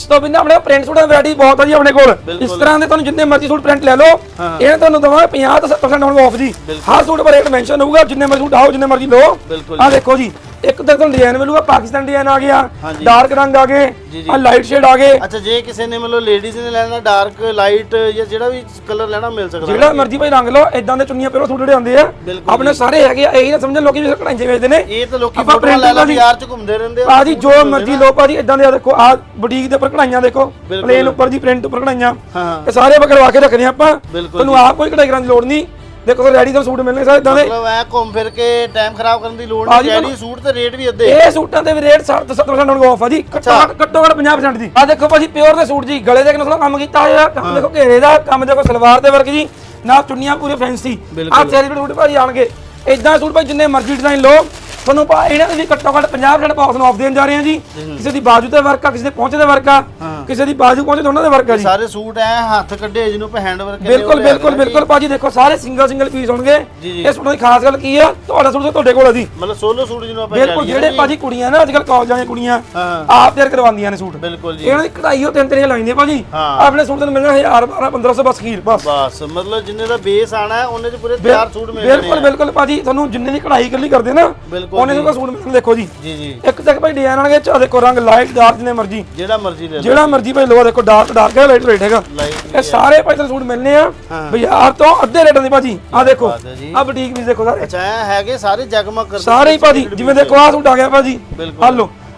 ਇਸ ਤੋਂ ਬਿਨਾਂ ਆਪਣੇ ਪ੍ਰਿੰਟ ਸੂਟਾਂ ਦੀ ਵੈਰਾਈਟੀ ਬਹੁਤ ਆ ਜੀ ਆਪਣੇ ਕੋਲ। ਇਸ ਤਰ੍ਹਾਂ ਦੇ ਤੁਹਾਨੂੰ ਜਿੰਨੇ ਮਰਜ਼ੀ ਸੂਟ ਪ੍ਰਿੰਟ ਲੈ ਲਓ। ਇਹ ਤੁਹਾਨੂੰ ਦਵਾਂਗੇ 50 ਤੋਂ 70% ਹੁਣ ਆਫ ਜੀ। ਹਰ ਸੂਟ ਪਰ ਰੇਟ ਮੈਂਸ਼ਨ ਹੋਊਗਾ ਜਿੰਨੇ ਮਰਜ਼ੀ ਸੂਟ ਆਓ ਜਿੰਨੇ ਮਰਜ਼ੀ ਲਓ। ਆ ਦੇਖੋ ਜੀ ਇੱਕ ਤਾਂ ਤੁਹਾਨੂੰ ਡਿਜ਼ਾਈਨ ਮਿਲੂਗਾ ਪਾਕਿਸਤਾਨ ਡਿਜ਼ਾਈਨ ਆ ਗਿਆ ਹਾਂਜੀ। ਡਾਰਕ ਰੰਗ ਆ ਗਏ ਆ ਲਾਈਟ ਸ਼ੇਡ ਆ ਗਏ। ਅੱਛਾ ਜੇ ਕਿਸੇ ਨੇ ਮਤਲਬ ਲੇਡੀਜ਼ ਨੇ ਲੈਣਾ ਡਾਰਕ ਲਾਈਟ ਜਾਂ ਜਿਹੜਾ ਵੀ ਕਲਰ ਲੈਣਾ ਮਿਲ ਸਕਦਾ ਜਿਹੜਾ ਮਰਜ਼ੀ ਭਾਈ ਰੰਗ ਲਓ ਇਦਾਂ ਦੇ ਚੁੰਨੀਆਂ ਪਹਿਲਾਂ ਜਿਹੜੇ ਆਉਂਦੇ ਆ ਬਿਲਕੁਲ ਆਪਣੇ ਸਾਰੇ ਹੈਗੇ ਆ ਇਹੀ ਨਾ ਸਮਝਣ ਲੋਕੀ ਵੀ ਕਢਾਈਆਂ ਵੇਚਦੇ ਨੇ। ਇਹ ਤਾਂ ਲੋਕੀ ਆਪਾਂ ਫੋਟੋ ਲੈ ਲੈ ਭਾਜੀ- ਬਾਜ਼ਾਰ ਚ ਘੁੰਮਦੇ ਰਹਿੰਦੇ ਆ ਭਾਜੀ ਜੋ ਮਰਜ਼ੀ ਲਓ ਭਾਜੀ ਇਦਾਂ ਦੇ ਆ ਦੇਖੋ ਆ ਬੁਟੀਕ ਦੇ ਉੱਪਰ ਕਢਾਈਆਂ ਦੇਖੋ ਪਲੇਨ ਉੱਪਰ ਜੀ ਪ੍ਰਿੰਟ ਉੱਪਰ ਕਢਾਈਆਂ। ਹਾਂ। ਇਹ ਸਾਰੇ ਆਪਾਂ ਕਰਵਾ ਕੇ ਰੱਖਦੇ ਆ ਆਪਾਂ। ਬਿਲਕੁਲ ਤੁਹਾਨੂੰ ਆਪ ਕੋਈ ਕਢਾਈ ਕਰਨ ਦੀ ਲੋੜ ਨਹੀਂ। ਦੇਖੋ ਤਾਂ ਰੈਡੀ ਤੋਂ ਸੂਟ ਮਿਲਣੇ ਸਾਰੇ ਇਦਾਂ ਦੇ। ਮਤਲਬ ਐ ਘੁੰਮ ਫਿਰ ਕੇ ਟਾਈਮ ਖਰਾਬ ਕਰਨ ਦੀ ਲੋੜ ਭਾਜੀ ਨਹੀਂ ਜਿਹੜੀ ਸੂਟ ਤੇ ਰੇਟ ਵੀ ਅੱਧੇ। ਇਹ ਸੂਟਾਂ ਦੇ ਵੀ ਰੇਟ 60 ਤੋਂ 70% ਹੁਣ ਆਫ ਆ ਜੀ। ਘੱਟੋ ਘੱਟ ਘੱਟੋ ਘੱਟ 50% ਦੀ। ਆ ਦੇਖੋ ਭਾਜੀ ਪਿਓਰ ਦੇ ਸੂਟ ਜੀ ਗਲੇ ਦੇ ਕਿੰਨਾ ਕੰਮ ਕੀਤਾ ਹੋਇਆ। ਕੰਮ ਦੇਖੋ ਘੇਰੇ ਦਾ ਕੰਮ ਦੇਖੋ ਸਲਵਾਰ ਦੇ ਵਰਕ ਜੀ। ਨਾਲ ਚੁੰਨੀਆਂ ਪੂਰੇ ਫੈਂਸੀ ਆ ਸੈਲੀਬ੍ਰੇਟ ਸੂਟ ਭਾਜੀ ਆਣਗੇ। ਇਦਾਂ ਸੂਟ ਭਾਈ ਜਿੰਨੇ ਮਰਜ਼ੀ ਡਿਜ਼ਾਈਨ ਲਓ। ਤੁਹਾਨੂੰ ਪਾ ਇਹਨਾਂ ਦੇ ਵੀ ਘੱਟੋ ਘੱਟ 50% ਆਫ ਨੂੰ ਆਫ ਦੇਣ ਜਾ ਰਹੇ ਹਾਂ ਜੀ। ਕਿਸੇ ਦੀ ਬਾਜੂ ਤੇ ਵਰਕ ਆ ਕਿਸੇ ਦੇ ਪਹੁੰਚੇ ਦੇ ਵਰਕ ਆ। ਕਿਸੇ ਦੀ ਬਾਜੂ ਪਹੁੰਚੇ ਦੋਨਾਂ ਦੇ ਵਰਕ ਜੀ। ਸਾਰੇ ਸੂਟ ਐ ਹੱਥ ਕੱਢੇ ਜਿਹਨੂੰ ਆਪਾਂ ਹੈਂਡ ਵਰਕ ਬਿਲਕੁਲ ਬਿਲਕੁਲ ਬਿਲਕੁਲ ਭਾਜੀ ਦੇਖੋ ਸਾਰੇ ਸਿੰਗਲ ਸਿੰਗਲ ਪੀਸ ਹੋਣਗੇ। ਇਹ ਸੂਟਾਂ ਦੀ ਖਾਸ ਗੱਲ ਕੀ ਆ? ਤੁਹਾਡਾ ਸੂਟ ਤਾਂ ਤੁਹਾਡੇ ਕੋਲ ਆ ਜੀ। ਮਤਲਬ ਸੋਲੋ ਸੂਟ ਜਿਹਨੂੰ ਆਪਾਂ ਬਿਲਕੁਲ ਜਿਹੜੇ ਭਾਜੀ ਕੁੜੀਆਂ ਨਾ ਅੱਜਕੱਲ ਕਾਲਜਾਂ ਦੀਆਂ ਕੁੜੀਆਂ ਹਾਂ। ਆਪ ਤਿਆਰ ਕਰਵਾਉਂਦੀਆਂ ਨੇ ਸੂਟ। ਬਿਲਕੁਲ ਜੀ। ਇਹਨਾਂ ਦੀ ਕਢਾਈ ਉਹ ਤਿੰਨ ਤਿੰਨ ਲਾਈਂਦੇ ਭਾਜੀ। ਹਾਂ। ਆਪਣੇ ਸੂਟ ਤੁਹਾਨੂੰ ਮਿਲਣਾ 1000 12 1500 ਬਸ ਖੀਰ ਬਸ। ਬਸ ਮਤਲਬ ਜਿੰਨੇ ਦਾ ਬੇਸ ਆਣਾ ਹੈ ਉਹਨੇ ਚ ਪੂਰੇ ਤਿਆਰ ਸੂਟ ਮਿਲ ਜਾਣੇ ਬਿਲਕੁਲ ਬਿਲਕੁਲ ਭਾਜੀ ਤੁਹਾਨੂੰ ਜਿੰਨੇ ਦੀ ਕਢਾਈ ਇਕੱਲੀ ਕਰਦੇ ਨਾ ਉਹਨੇ ਦਾ ਸੂਟ ਮਿਲਣਾ ਦੇਖੋ ਜੀ। ਜੀ ਜੀ। ਇੱਕ ਤੱਕ ਭਾਈ ਡਿਜ਼ਾਈਨ ਆਣਗੇ ਚਾ ਦੇਖੋ ਰੰਗ ਲਾਈਟ ਡਾਰਕ ਜਿੰਨੇ ਮਰਜ਼ੀ। ਜਿਹੜਾ ਮਰਜ਼ੀ ਲੈ ਜਿਹੜਾ ਮਰਜ਼ੀ ਭਾਈ ਲੋ ਦੇਖੋ ਡਾਰਕ ਡਾਰਕ ਹੈ ਲਾਈਟ ਰੇਟ ਹੈਗਾ। ਲਾਈਟ ਇਹ ਸਾਰੇ ਭਾਈ ਤੁਹਾਨੂੰ ਸੂਟ ਮਿਲਨੇ ਆ। ਬਾਜ਼ਾਰ ਤੋਂ ਅੱਧੇ ਰੇਟਾਂ ਦੇ ਭਾਜੀ। ਆ ਦੇਖੋ। ਆ ਬੁਟੀਕ ਵੀ ਦੇਖੋ ਸਾਰੇ। ਅੱਛਾ ਹੈਗੇ ਸਾਰੇ ਜਗਮਗ ਕਰਦੇ ਸਾਰੇ ਹੀ ਭਾਜੀ ਜਿਵੇਂ ਦੇਖੋ ਆ ਸੂਟ ਆ ਗਿਆ ਭਾਜੀ। ਆ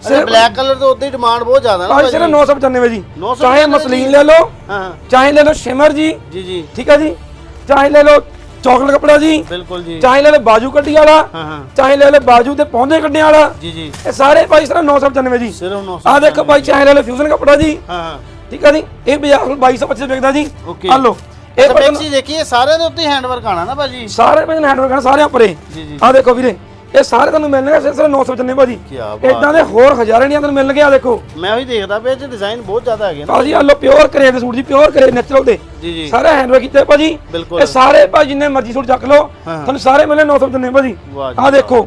ਸਿਰ ਬਲੈਕ ਕਲਰ ਤੇ ਉੱਤੇ ਡਿਮਾਂਡ ਬਹੁਤ ਜ਼ਿਆਦਾ ਨਾ ਭਾਜੀ ਸਿਰਫ 995 ਜੀ। 995 ਚਾਹੇ ਮਸਲੀਨ ਲੈ ਲਓ ਹਾਂ। ਚਾਹੇ ਲੈ ਲਓ ਸ਼ਿਮਰ ਜੀ। ਜੀ ਜੀ। ਠੀਕ ਹੈ ਜੀ? ਚਾਹੇ ਲੈ ਲਓ ਚਾਕਲੇਟ ਕਪੜਾ ਜੀ ਬਿਲਕੁਲ ਜੀ। ਚਾਹੇ ਲੈ ਲਓ ਬਾਜੂ ਕੱਢੀ ਵਾਲਾ ਹਾਂ ਹਾਂ। ਚਾਹੇ ਲੈ ਲਓ ਬਾਜੂ ਤੇ ਪੌਂਦੇ ਕੱਢਣ ਵਾਲਾ। ਜੀ ਜੀ। ਇਹ ਸਾਰੇ ਭਾਈ ਸਿਰਫ 995 ਜੀ। ਸਿਰਫ 900 ਆ ਦੇਖੋ ਭਾਈ ਚਾਹੇ ਲੈ ਲਓ ਫਿਊਜ਼ਨ ਕਪੜਾ ਜੀ। ਹਾਂ ਹਾਂ। ਠੀਕ ਹੈ ਜੀ? ਇਹ ਬਾਜ਼ਾਰ ਨੂੰ 2225 ਵਿਕਦਾ ਜੀ। ਆ ਲਓ। ਇਹ ਚੀਜ਼ ਦੇਖੀਏ ਸਾਰਿਆਂ ਦੇ ਉੱਤੇ ਹੈਂਡ ਵਰਕ ਆਣਾ ਨਾ ਭਾਜੀ? ਸਾਰੇ ਭਾਈ ਹੈਂਡਵਰਕ ਹਨ ਸਾਰੇ ਉੱਪਰੇ ਜੀ ਜੀ। ਆ ਦੇਖੋ ਵੀਰੇ। ਇਹ ਸਾਰੇ ਤੁਹਾਨੂੰ ਮਿਲਣਗੇ ਸਿਰਫ 995 ਭਾਜੀ। ਕੀ ਬਾਤ ਇਦਾਂ ਦੇ ਹੋਰ ਹਜ਼ਾਰਾਂ ਦੀਆਂ ਤੁਹਾਨੂੰ ਮਿਲਣਗੇ ਆ ਦੇਖੋ। ਮੈਂ ਉਹੀ ਦੇਖਦਾ ਪਿਆ ਇਹ ਡਿਜ਼ਾਈਨ ਬਹੁਤ ਜ਼ਿਆਦਾ ਹੈਗੇ ਨਾ। ਭਾਜੀ ਆ ਲੋ ਪਿਓਰ ਕਰੇਵ ਦੇ ਸੂਟ ਜੀ ਪਿਓਰ ਕਰੇਵ ਨੈਚੁਰਲ ਦੇ। ਜੀ ਜੀ। ਸਾਰੇ ਹੈਂਡਵਰਕ ਕੀਤੇ ਭਾਜੀ। ਬਿਲਕੁਲ। ਇਹ ਸਾਰੇ ਭਾਜੀ ਜਿੰਨੇ ਮਰਜ਼ੀ ਸੂਟ ਚੱਕ ਲਓ ਤੁਹਾਨੂੰ ਸਾਰੇ ਮਿਲਣੇ 995 ਭਾਜੀ। ਵਾਹ ਜੀ ਆ ਦੇਖੋ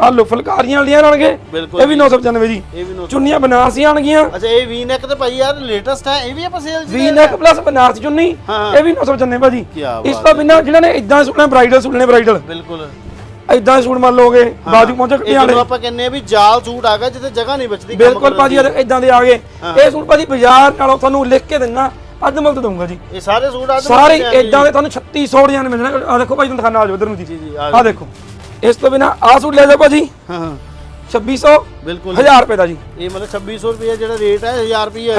ਆ ਲੋ ਫੁਲਕਾਰੀਆਂ ਵਾਲੀਆਂ ਆਣਗੇ ਬਿਲਕੁਲ ਇਹ ਵੀ 995 ਜੀ। ਇਹ ਵੀ 900 ਚੁੰਨੀਆਂ ਬਨਾਰਸੀ ਆਣਗੀਆਂ ਅੱਛਾ ਇਹ ਵੀ ਨੈਕ ਤੇ ਭਾਈ ਯਾਰ ਲੇਟੈਸਟ ਹੈ ਇਹ ਵੀ ਆਪਾਂ ਸੇਲ ਵੀ ਨੈਕ ਪਲੱਸ ਬਨਾਰਸੀ ਚੁੰਨੀ ਹਾਂ। ਇਹ ਵੀ 995 ਭਾਜੀ। ਇਸ ਤੋਂ ਬਿਨਾਂ ਜਿਹਨਾਂ ਨੇ ਇਦਾਂ ਸੁਣਨਾ ਬ੍ਰਾਈਡਲ ਸੁਣਨੇ ਬ੍ਰਾਈਡਲ ਬਿਲਕੁਲ। ਇਦਾਂ ਸੂਟ ਮੰਨ ਲੋਗੇ ਬਾਜੂ ਪਹੁੰਚੇ ਕੱਟੇ ਜਦੋਂ ਆਪਾਂ ਕਹਿੰਨੇ ਆ ਵੀ ਜਾਲ ਸੂਟ ਆ ਗਿਆ ਜਿੱਥੇ ਜਗ੍ਹਾ ਨਹੀਂ ਬਚਦੀ ਕੰਮ ਬਿਲਕੁਲ ਕਰਨ ਭਾਜੀ ਇਦਾਂ ਦੇ ਆ ਗਏ ਇਹ ਸੂਟ ਭਾਜੀ ਬਾਜ਼ਾਰ ਨਾਲੋਂ ਤੁਹਾਨੂੰ ਲਿਖ ਕੇ ਦਿੰਨਾ ਅੱਧ ਮੁੱਲ ਤੇ ਦਊਂਗਾ ਜੀ। ਇਹ ਸਾਰੇ ਸੂਟ ਆ ਸਾਰੇ ਇਦਾਂ ਦੇ ਤੁਹਾਨੂੰ 3600 ਡਿਜ਼ਾਈਨ ਮਿਲਣੇ ਆ ਦੇਖੋ ਭਾਜੀ ਤੁਹਾਨੂੰ ਦਿਖਾਣਾ ਆ ਜਾਓ ਇਧਰ ਨੂੰ ਜੀ। ਜੀ ਜੀ ਆ ਆ ਦੇਖੋ ਇਸ ਤੋਂ ਬਿਨਾ ਆ ਸੂਟ ਲੈ ਜਾਓ ਭਾਜੀ। ਹਾਂ ਹਾਂ। 2600 ਬਿਲਕੁਲ 1000 ਰੁਪਏ ਦਾ ਜੀ। ਇਹ ਮਤਲਬ 2600 ਰੁਪਏ ਜਿਹੜਾ ਰੇਟ ਹੈ 1000 ਰੁਪਏ